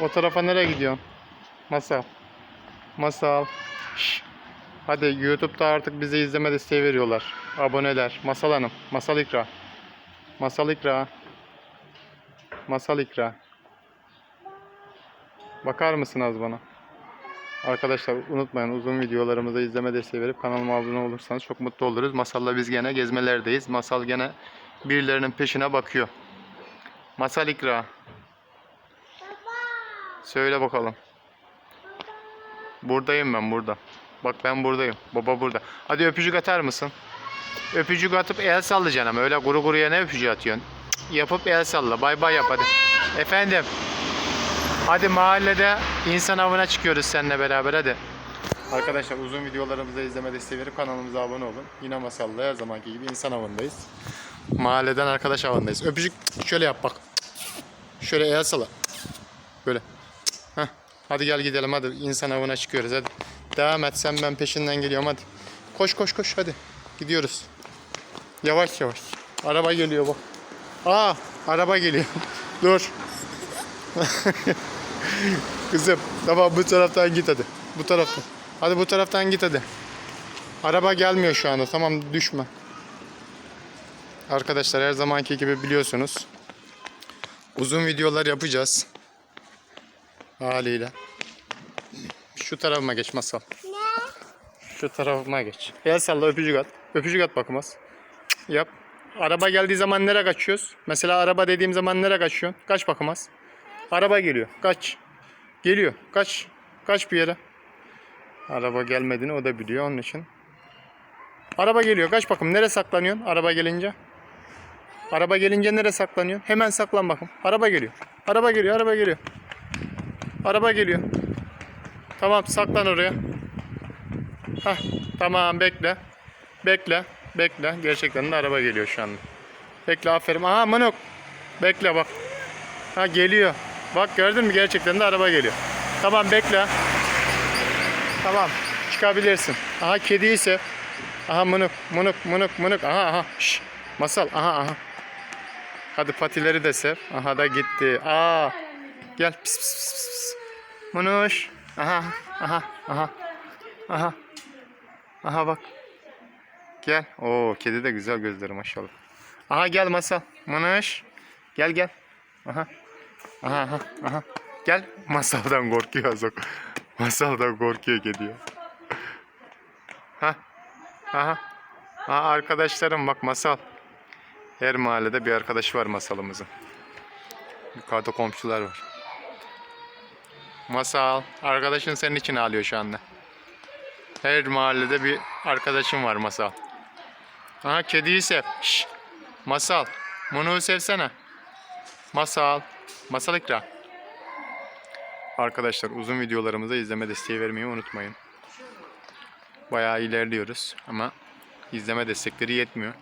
O tarafa nereye gidiyorsun? Masal. Masal. Şş. Hadi YouTube'da artık bizi izleme desteği veriyorlar. Aboneler. Masal Hanım. Masal İkra. Masal İkra. Masal İkra. Bakar mısınız bana? Arkadaşlar unutmayın uzun videolarımıza izleme desteği verip kanalıma abone olursanız çok mutlu oluruz. Masal'la biz gene gezmelerdeyiz. Masal gene birilerinin peşine bakıyor. Masal İkra. Söyle bakalım. Buradayım ben burada. Bak ben buradayım. Baba burada. Hadi öpücük atar mısın? Öpücük atıp el sallayacaksın ama öyle kuru kuruya ne öpücüğü atıyorsun? Cık, Yapıp el salla. Bay bay yap hadi. Efendim. Hadi mahallede insan avına çıkıyoruz seninle beraber hadi. Arkadaşlar uzun videolarımızı izleme desteği verip kanalımıza abone olun. Yine masalla her zamanki gibi insan avındayız. Mahalleden arkadaş avındayız. Öpücük şöyle yap bak. Şöyle el salla. Böyle. Heh. Hadi gel gidelim hadi. İnsan avına çıkıyoruz hadi. Devam et sen ben peşinden geliyorum hadi. Koş koş koş hadi. Gidiyoruz. Yavaş yavaş. Araba geliyor bak. Aa araba geliyor. Dur. Kızım tamam bu taraftan git hadi. Bu taraftan. Hadi bu taraftan git hadi. Araba gelmiyor şu anda tamam düşme. Arkadaşlar her zamanki gibi biliyorsunuz. Uzun videolar yapacağız. Haliyle. Şu tarafıma geç masal. Şu tarafıma geç. El salla öpücük at. Öpücük at bakımız. Yap. Araba geldiği zaman nereye kaçıyoruz? Mesela araba dediğim zaman nereye kaçıyorsun? Kaç bakımız. Araba geliyor. Kaç. Geliyor. Kaç. Kaç bir yere. Araba gelmediğini o da biliyor onun için. Araba geliyor. Kaç bakım. Nereye saklanıyorsun araba gelince? Araba gelince nereye saklanıyorsun? Hemen saklan bakım. Araba geliyor. Araba geliyor. Araba geliyor. Araba geliyor. Tamam saklan oraya. Hah, tamam bekle. Bekle. Bekle. Gerçekten de araba geliyor şu anda. Bekle aferin. Aha manok. Bekle bak. Ha geliyor. Bak gördün mü gerçekten de araba geliyor. Tamam bekle. Tamam çıkabilirsin. Aha kedi ise. Aha mınık mınık mınık mınık. Aha aha. Şş. Masal aha aha. Hadi patileri de sev. Aha da gitti. Aa. Gel. Pis pis pis pis. Munuş. Aha aha aha. Aha. Aha bak. Gel. Oo kedi de güzel gözleri maşallah. Aha gel masal. Munuş. Gel gel. Aha. Aha aha aha. Gel. Masaldan korkuyor azok. Masaldan korkuyor kedi ya. Ha. Aha. Aha arkadaşlarım bak masal. Her mahallede bir arkadaş var masalımızın. Yukarıda komşular var. Masal. Arkadaşın senin için ağlıyor şu anda. Her mahallede bir arkadaşım var masal. Aha kediyi sev. Şş. Masal. Bunu sevsene. Masal. Masal ikra. Arkadaşlar uzun videolarımıza izleme desteği vermeyi unutmayın. Bayağı ilerliyoruz ama izleme destekleri yetmiyor.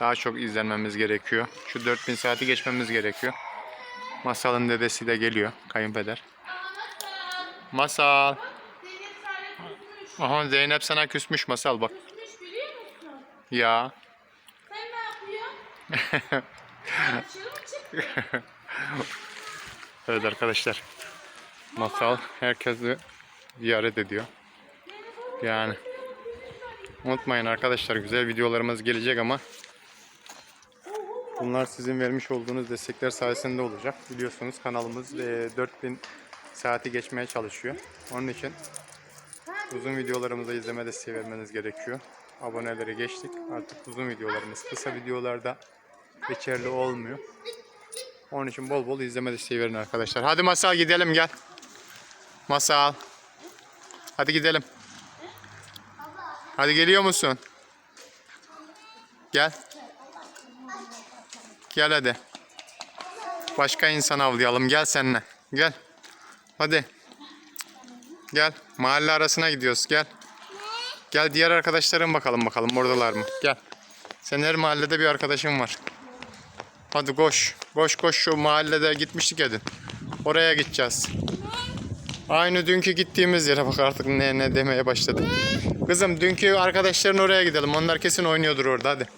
Daha çok izlenmemiz gerekiyor. Şu 4000 saati geçmemiz gerekiyor. Masal'ın dedesi de geliyor. Kayınpeder. Masal. Aha Zeynep sana küsmüş Masal bak. Ya. Sen ne yapıyorsun? Evet arkadaşlar. Masal herkesi ziyaret ediyor. Yani unutmayın arkadaşlar güzel videolarımız gelecek ama bunlar sizin vermiş olduğunuz destekler sayesinde olacak. Biliyorsunuz kanalımız e, 4000 saati geçmeye çalışıyor. Onun için uzun videolarımızı izleme desteği vermeniz gerekiyor. Aboneleri geçtik. Artık uzun videolarımız kısa videolarda geçerli olmuyor. Onun için bol bol izleme desteği verin arkadaşlar. Hadi Masal gidelim gel. Masal. Hadi gidelim. Hadi geliyor musun? Gel. Gel hadi. Başka insan avlayalım. Gel seninle. Gel. Hadi. Gel. Mahalle arasına gidiyoruz. Gel. Gel diğer arkadaşlarım bakalım bakalım oradalar mı? Gel. Senin her mahallede bir arkadaşın var. Hadi koş. Koş koş şu mahallede gitmiştik dün. Oraya gideceğiz. Aynı dünkü gittiğimiz yere bak artık ne ne demeye başladı. Kızım dünkü arkadaşların oraya gidelim. Onlar kesin oynuyordur orada hadi.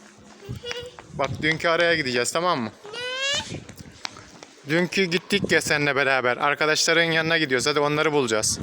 Bak dünkü araya gideceğiz tamam mı? Dünkü gittik ya seninle beraber. Arkadaşların yanına gidiyoruz. Hadi onları bulacağız.